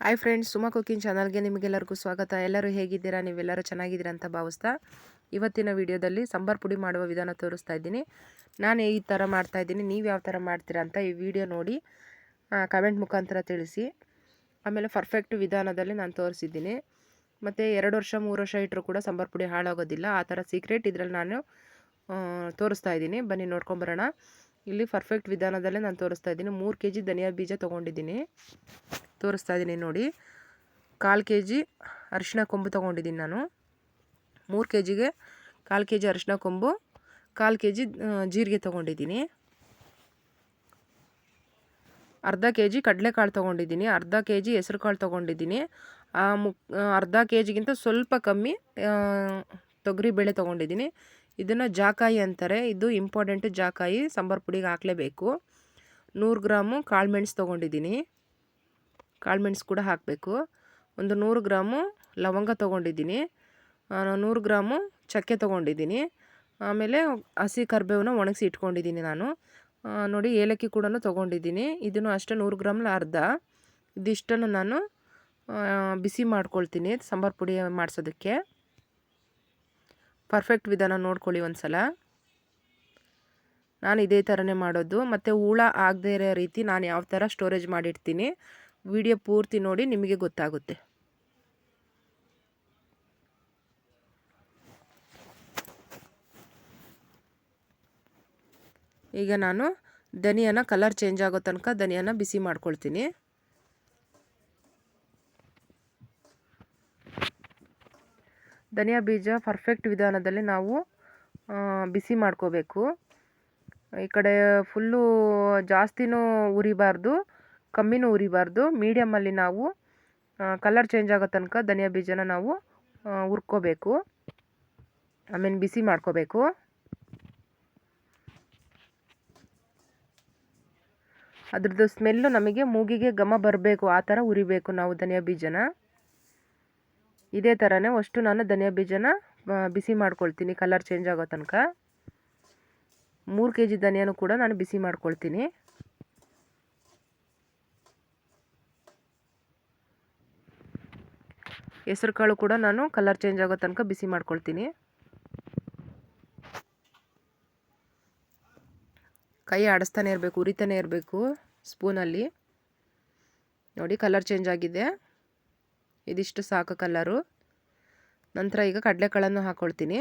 Hi friends Suma cooking ಚಾನಲ್ಗೆ ನಿಮಗೆಲ್ಲರಿಗೂ ಸ್ವಾಗತ. ಎಲ್ಲರೂ ಹೇಗಿದ್ದೀರಾ? ನೀವೆಲ್ಲರೂ ಚೆನ್ನಾಗಿದ್ದೀರಾ ಅಂತ ಭಾವಿಸ್ತಾ ಇವತ್ತಿನ ವಿಡಿಯೋದಲ್ಲಿ ಸಾಂಬಾರು ಪುಡಿ ಮಾಡುವ ವಿಧಾನ ತೋರಿಸ್ತಾ ಇದ್ದೀನಿ. ನಾನು ಈ ಥರ ಮಾಡ್ತಾ ಇದ್ದೀನಿ. ನೀವು ಯಾವ ಥರ ಮಾಡ್ತೀರಾ ಅಂತ ಈ ವಿಡಿಯೋ ನೋಡಿ ಕಮೆಂಟ್ ಮುಖಾಂತರ ತಿಳಿಸಿ. ಆಮೇಲೆ ಪರ್ಫೆಕ್ಟ್ ವಿಧಾನದಲ್ಲಿ ನಾನು ತೋರಿಸಿದ್ದೀನಿ. ಮತ್ತು ಎರಡು ವರ್ಷ, ಮೂರು ವರ್ಷ ಇಟ್ಟರು ಕೂಡ ಸಾಂಬಾರು ಪುಡಿ ಹಾಳಾಗೋದಿಲ್ಲ. ಆ ಥರ ಸೀಕ್ರೆಟ್ ಇದರಲ್ಲಿ ನಾನು ತೋರಿಸ್ತಾ ಇದ್ದೀನಿ. ಬನ್ನಿ ನೋಡ್ಕೊಂಬರೋಣ ಇಲ್ಲಿ ಪರ್ಫೆಕ್ಟ್ ವಿಧಾನದಲ್ಲೇ ನಾನು ತೋರಿಸ್ತಾ ಇದ್ದೀನಿ. ಮೂರು ಕೆ ಜಿ ಧನಿಯಾ ಬೀಜ ತೊಗೊಂಡಿದ್ದೀನಿ. ತೋರಿಸ್ತಾ ಇದ್ದೀನಿ ನೋಡಿ. ಕಾಲು ಕೆ ಜಿ ಅರಿಶಿನ ಕೊಂಬು ತೊಗೊಂಡಿದ್ದೀನಿ ನಾನು. ಮೂರು ಕೆ ಜಿಗೆ ಕಾಲು ಕೆ ಜಿ ಅರಿಶಿನ ಕೊಂಬು, ಕಾಲು ಕೆ ಜಿ ಜೀರಿಗೆ ತೊಗೊಂಡಿದ್ದೀನಿ. ಅರ್ಧ ಕೆ ಜಿ ಕಡಲೆಕಾಳು ತೊಗೊಂಡಿದ್ದೀನಿ. ಅರ್ಧ ಕೆ ಜಿ ಹೆಸ್ರು ಕಾಳು ತೊಗೊಂಡಿದ್ದೀನಿ ಆ, ಅರ್ಧ ಕೆ ಜಿಗಿಂತ ಸ್ವಲ್ಪ ಕಮ್ಮಿ ತೊಗರಿಬೇಳೆ ತೊಗೊಂಡಿದ್ದೀನಿ. ಇದನ್ನು ಜಾಕಾಯಿ ಅಂತಾರೆ. ಇದು ಇಂಪಾರ್ಟೆಂಟ್ ಜಾಕಾಯಿ, ಸಾಂಬಾರು ಪುಡಿಗೆ ಹಾಕಲೇಬೇಕು. ನೂರು ಗ್ರಾಮು ಕಾಳು ಮೆಣಸು ತೊಗೊಂಡಿದ್ದೀನಿ. ಕಾಳು ಮೆಣಸು ಕೂಡ ಹಾಕಬೇಕು. ಒಂದು ನೂರು ಗ್ರಾಮು ಲವಂಗ ತೊಗೊಂಡಿದ್ದೀನಿ. ನೂರು ಗ್ರಾಮು ಚಕ್ಕೆ ತೊಗೊಂಡಿದ್ದೀನಿ. ಆಮೇಲೆ ಹಸಿ ಕರಿಬೇವನ್ನ ಒಣಗಿಸಿ ಇಟ್ಕೊಂಡಿದ್ದೀನಿ ನಾನು. ನೋಡಿ ಏಲಕ್ಕಿ ಕೂಡ ತೊಗೊಂಡಿದ್ದೀನಿ. ಇದನ್ನು ಅಷ್ಟೇ ನೂರು ಗ್ರಾಮ್ಲ ಅರ್ಧ. ಇದಿಷ್ಟನ್ನು ನಾನು ಬಿಸಿ ಮಾಡ್ಕೊಳ್ತೀನಿ ಸಾಂಬಾರು ಪುಡಿ ಮಾಡಿಸೋದಕ್ಕೆ. ಪರ್ಫೆಕ್ಟ್ ವಿಧಾನ ನೋಡ್ಕೊಳ್ಳಿ ಒಂದು ಸಲ ನಾನು ಇದೇ ಥರನೇ ಮಾಡೋದು. ಮತ್ತು ಹುಳ ಆಗದೇ ಇರೋ ರೀತಿ ನಾನು ಯಾವ ಥರ ಸ್ಟೋರೇಜ್ ಮಾಡಿರ್ತೀನಿ ವಿಡಿಯೋ ಪೂರ್ತಿ ನೋಡಿ ನಿಮಗೆ ಗೊತ್ತಾಗುತ್ತೆ. ಈಗ ನಾನು ಧನಿಯಾನ ಕಲರ್ ಚೇಂಜ್ ಆಗೋ ತನಕ ಧನಿಯಾನ ಬಿಸಿ ಮಾಡ್ಕೊಳ್ತೀನಿ. ಧನಿಯಾ ಬೀಜ ಪರ್ಫೆಕ್ಟ್ ವಿಧಾನದಲ್ಲಿ ನಾವು ಬಿಸಿ ಮಾಡ್ಕೋಬೇಕು. ಈ ಕಡೆ ಫುಲ್ಲು ಜಾಸ್ತಿನೂ ಉರಿಬಾರ್ದು. ಕಮ್ಮಿನೂ ಉರಿಬಾರ್ದು ಮೀಡಿಯಮ್ಮಲ್ಲಿ ನಾವು ಕಲರ್ ಚೇಂಜ್ ಆಗೋ ತನಕ ಧನಿಯಾ ಬೀಜನ ನಾವು ಹುರ್ಕೋಬೇಕು. ಆಮೇಲೆ ಬಿಸಿ ಮಾಡ್ಕೋಬೇಕು. ಅದ್ರದ್ದು ಸ್ಮೆಲ್ಲು ನಮಗೆ ಮೂಗಿಗೆ ಘಮ ಬರಬೇಕು. ಆ ಥರ ಉರಿಬೇಕು ನಾವು ಧನಿಯಾ ಬೀಜನ. ಇದೇ ಥರನೇ ಅಷ್ಟು ನಾನು ಧನಿಯಾ ಬೀಜನ ಬಿಸಿ ಮಾಡ್ಕೊಳ್ತೀನಿ ಕಲರ್ ಚೇಂಜ್ ಆಗೋ ತನಕ. ಮೂರು ಕೆ ಜಿ ಧನಿಯಾನು ಕೂಡ ನಾನು ಬಿಸಿ ಮಾಡ್ಕೊಳ್ತೀನಿ. ಹೆಸರು ಕಾಳು ಕೂಡ ನಾನು ಕಲರ್ ಚೇಂಜ್ ಆಗೋ ತನಕ ಬಿಸಿ ಮಾಡ್ಕೊಳ್ತೀನಿ. ಕೈ ಆಡಿಸ್ತಾನೆ ಇರಬೇಕು, ಉರಿತಾನೆ ಇರಬೇಕು ಸ್ಪೂನಲ್ಲಿ ನೋಡಿ ಕಲರ್ ಚೇಂಜ್ ಆಗಿದೆ. ಇದಿಷ್ಟು ಸಾಕು ಕಲರು ನಂತರ ಈಗ ಕಡಲೆಕಾಳನ್ನು ಹಾಕ್ಕೊಳ್ತೀನಿ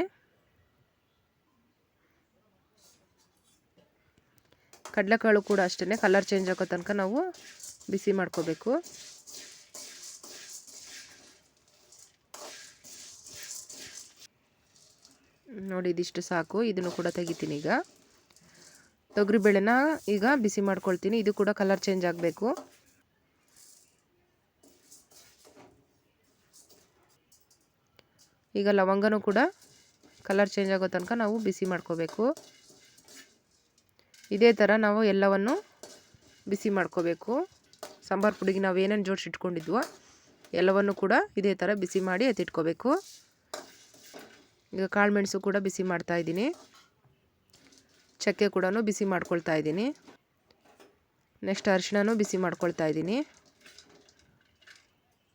ಕಡಲೆಕಾಳು ಕೂಡ ಅಷ್ಟೇ ಕಲರ್ ಚೇಂಜ್ ಆಗೋ ತನಕ ನಾವು ಬಿಸಿ ಮಾಡ್ಕೋಬೇಕು. ನೋಡಿ, ಇದಿಷ್ಟು ಸಾಕು. ಇದನ್ನು ಕೂಡ ತೆಗಿತೀನಿ ಈಗ. ತೊಗರಿಬೇಳೆನ ಈಗ ಬಿಸಿ ಮಾಡ್ಕೊಳ್ತೀನಿ. ಇದು ಕೂಡ ಕಲರ್ ಚೇಂಜ್ ಆಗಬೇಕು. ಈಗ ಲವಂಗನೂ ಕೂಡ ಕಲರ್ ಚೇಂಜ್ ಆಗೋ ತನಕ ನಾವು ಬಿಸಿ ಮಾಡ್ಕೋಬೇಕು. ಇದೇ ಥರ ನಾವು ಎಲ್ಲವನ್ನು ಬಿಸಿ ಮಾಡ್ಕೋಬೇಕು. ಸಾಂಬಾರು ಪುಡಿಗೆ ನಾವು ಏನೇನು ಜೋಡಿಸಿಟ್ಕೊಂಡಿದ್ವೋ ಎಲ್ಲವನ್ನು ಕೂಡ ಇದೇ ಥರ ಬಿಸಿ ಮಾಡಿ ಎತ್ತಿಟ್ಕೋಬೇಕು. ಈಗ ಕಾಳುಮೆಣಸು ಕೂಡ ಬಿಸಿ ಮಾಡ್ತಾ ಇದ್ದೀನಿ. ಚಕ್ಕೆ ಕೂಡ ಬಿಸಿ ಮಾಡ್ಕೊಳ್ತಾ ಇದ್ದೀನಿ. ನೆಕ್ಸ್ಟ್ ಅರಿಶಿಣನೂ ಬಿಸಿ ಮಾಡ್ಕೊಳ್ತಾ ಇದ್ದೀನಿ.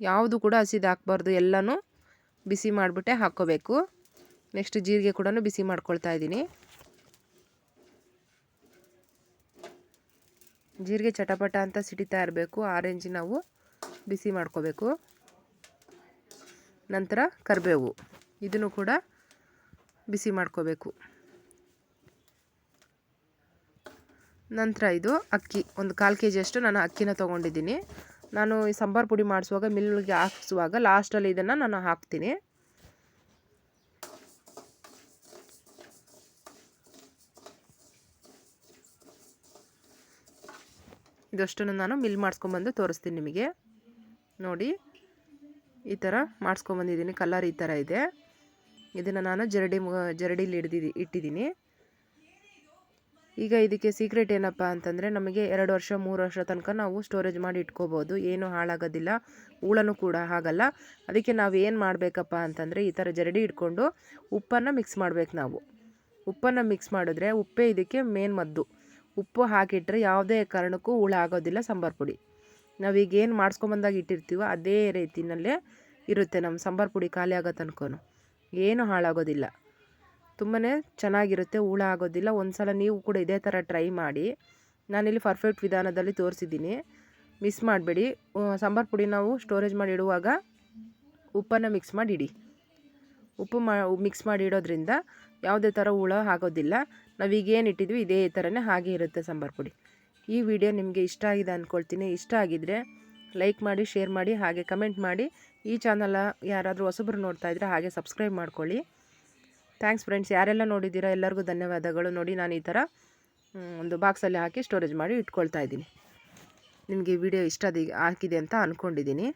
ಯಾವುದು ಕೂಡ ಹಸಿದು ಹಾಕ್ಬಾರ್ದು, ಎಲ್ಲನೂ ಬಿಸಿ ಮಾಡಿಬಿಟ್ಟೆ ಹಾಕ್ಕೋಬೇಕು. ನೆಕ್ಸ್ಟ್ ಜೀರಿಗೆ ಕೂಡ ಬಿಸಿ ಮಾಡ್ಕೊಳ್ತಾ ಇದ್ದೀನಿ. ಜೀರಿಗೆ ಚಟಪಟ ಅಂತ ಸಿಡಿತಾ ಇರಬೇಕು ಆರೆಂಜ್ ನಾವು ಬಿಸಿ ಮಾಡ್ಕೋಬೇಕು. ನಂತರ ಕರಿಬೇವು, ಇದನ್ನು ಕೂಡ ಬಿಸಿ ಮಾಡ್ಕೋಬೇಕು. ನಂತರ ಇದು ಅಕ್ಕಿ. ಒಂದು ಕಾಲು ಕೆ ಜಿಯಷ್ಟು ನಾನು ಅಕ್ಕಿನ ತೊಗೊಂಡಿದ್ದೀನಿ. ನಾನು ಈ ಸಾಂಬಾರು ಪುಡಿ ಮಾಡಿಸುವಾಗ ಮಿಲ್ಗೆ ಹಾಕಿಸುವಾಗ ಲಾಸ್ಟಲ್ಲಿ ಇದನ್ನು ನಾನು ಹಾಕ್ತೀನಿ. ಇದಷ್ಟನ್ನು ನಾನು ಮಿಲ್ ಮಾಡಿಸ್ಕೊಂಬಂದು ತೋರಿಸ್ತೀನಿ ನಿಮಗೆ. ನೋಡಿ, ಈ ಥರ ಮಾಡಿಸ್ಕೊಂಬಂದಿದ್ದೀನಿ. ಕಲರ್ ಈ ಥರ ಇದೆ. ಇದನ್ನು ನಾನು ಜರಡಿ ಜರಡಿಲಿ ಹಿಡ್ದಿದ್ದು ಇಟ್ಟಿದ್ದೀನಿ. ಈಗ ಇದಕ್ಕೆ ಸೀಕ್ರೆಟ್ ಏನಪ್ಪ ಅಂತಂದರೆ ನಮಗೆ ಎರಡು ವರ್ಷ, ಮೂರು ವರ್ಷ ತನಕ ನಾವು ಸ್ಟೋರೇಜ್ ಮಾಡಿ ಇಟ್ಕೋಬೋದು. ಏನು ಹಾಳಾಗೋದಿಲ್ಲ. ಹೂಳನೂ ಕೂಡ ಆಗಲ್ಲ ಅದಕ್ಕೆ ನಾವು ಏನು ಮಾಡಬೇಕಪ್ಪ ಅಂತಂದರೆ ಈ ಥರ ಜರಡಿ ಇಟ್ಕೊಂಡು ಉಪ್ಪನ್ನು ಮಿಕ್ಸ್ ಮಾಡಬೇಕು ನಾವು. ಉಪ್ಪನ್ನು ಮಿಕ್ಸ್ ಮಾಡಿದ್ರೆ ಉಪ್ಪೇ ಇದಕ್ಕೆ ಮೇನ್ ಮದ್ದು. ಉಪ್ಪು ಹಾಕಿಟ್ರೆ ಯಾವುದೇ ಕಾರಣಕ್ಕೂ ಹುಳ ಆಗೋದಿಲ್ಲ, ಸಾಂಬಾರು ಪುಡಿ. ನಾವೀಗ ಏನು ಮಾಡಿಸ್ಕೊಂಬಂದಾಗ ಇಟ್ಟಿರ್ತೀವೋ ಅದೇ ರೀತಿಯಲ್ಲೇ ಇರುತ್ತೆ ನಮ್ಮ ಸಾಂಬಾರು ಪುಡಿ ಖಾಲಿ ಆಗೋ ತನಕ ಏನು ಹಾಳಾಗೋದಿಲ್ಲ. ತುಂಬಾ ಚೆನ್ನಾಗಿರುತ್ತೆ ಹುಳ ಆಗೋದಿಲ್ಲ. ಒಂದು ಸಲ ನೀವು ಕೂಡ ಇದೇ ಥರ ಟ್ರೈ ಮಾಡಿ. ನಾನಿಲ್ಲಿ ಪರ್ಫೆಕ್ಟ್ ವಿಧಾನದಲ್ಲಿ ತೋರಿಸಿದ್ದೀನಿ. ಮಿಸ್ ಮಾಡಬೇಡಿ. ಸಾಂಬಾರು ಪುಡಿ ನಾವು ಸ್ಟೋರೇಜ್ ಮಾಡಿ ಇಡುವಾಗ ಉಪ್ಪನ್ನು ಮಿಕ್ಸ್ ಮಾಡಿ ಇಡಿ. ಉಪ್ಪು ಮಾ ಮಿಕ್ಸ್ ಮಾಡಿ ಇಡೋದ್ರಿಂದ ಯಾವುದೇ ಥರ ಹುಳ ಆಗೋದಿಲ್ಲ. ನಾವೀಗೇನು ಇಟ್ಟಿದ್ವಿ, ಇದೇ ಥರನೇ ಹಾಗೆ ಇರುತ್ತೆ ಸಾಂಬಾರು ಪುಡಿ. ಈ ವಿಡಿಯೋ ನಿಮಗೆ ಇಷ್ಟ ಆಗಿದೆ ಅಂದ್ಕೊಳ್ತೀನಿ ಇಷ್ಟ ಆಗಿದ್ದರೆ ಲೈಕ್ ಮಾಡಿ ಶೇರ್ ಮಾಡಿ, ಹಾಗೆ ಕಮೆಂಟ್ ಮಾಡಿ. ಈ ಚಾನಲ ಯಾರಾದರೂ ಹೊಸಬ್ರು ನೋಡ್ತಾ ಇದ್ದರೆ ಹಾಗೆ ಸಬ್ಸ್ಕ್ರೈಬ್ ಮಾಡ್ಕೊಳ್ಳಿ. ಥ್ಯಾಂಕ್ಸ್ ಫ್ರೆಂಡ್ಸ್ ಯಾರೆಲ್ಲ ನೋಡಿದ್ದೀರಾ, ಎಲ್ಲರಿಗೂ ಧನ್ಯವಾದಗಳು. ನೋಡಿ ನಾನು ಈ ಥರ ಒಂದು ಬಾಕ್ಸಲ್ಲಿ ಹಾಕಿ ಸ್ಟೋರೇಜ್ ಮಾಡಿ ಇಟ್ಕೊಳ್ತಾ ಇದ್ದೀನಿ. ನಿಮಗೆ ವಿಡಿಯೋ ಇಷ್ಟ ಆಗಿದೆ ಅಂತ ಅಂದ್ಕೊಂಡಿದ್ದೀನಿ